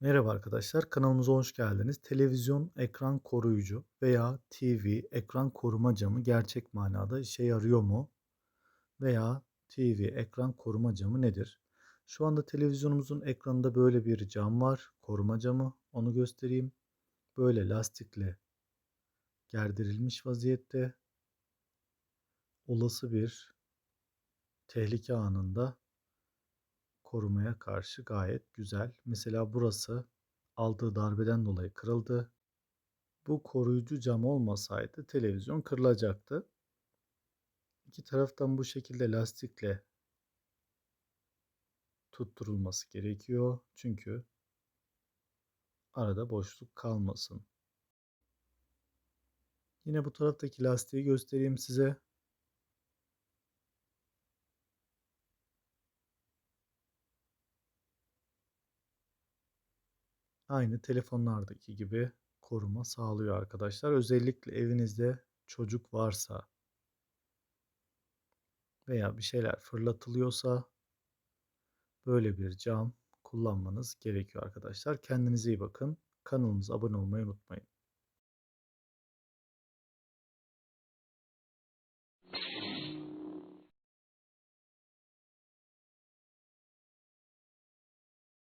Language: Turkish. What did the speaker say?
Merhaba arkadaşlar, kanalımıza hoş geldiniz. Televizyon ekran koruyucu veya TV ekran koruma camı gerçek manada işe yarıyor mu? Veya TV ekran koruma camı nedir? Şu anda televizyonumuzun ekranında böyle bir cam var, koruma camı. Onu göstereyim. Böyle lastikle gerdirilmiş vaziyette. Olası bir tehlike anında korumaya karşı gayet güzel. Mesela burası aldığı darbeden dolayı kırıldı. Bu koruyucu cam olmasaydı televizyon kırılacaktı. İki taraftan bu şekilde lastikle tutturulması gerekiyor. Çünkü arada boşluk kalmasın. Yine bu taraftaki lastiği göstereyim size. Aynı telefonlardaki gibi koruma sağlıyor arkadaşlar. Özellikle evinizde çocuk varsa veya bir şeyler fırlatılıyorsa böyle bir cam kullanmanız gerekiyor arkadaşlar. Kendinize iyi bakın. Kanalımıza abone olmayı unutmayın.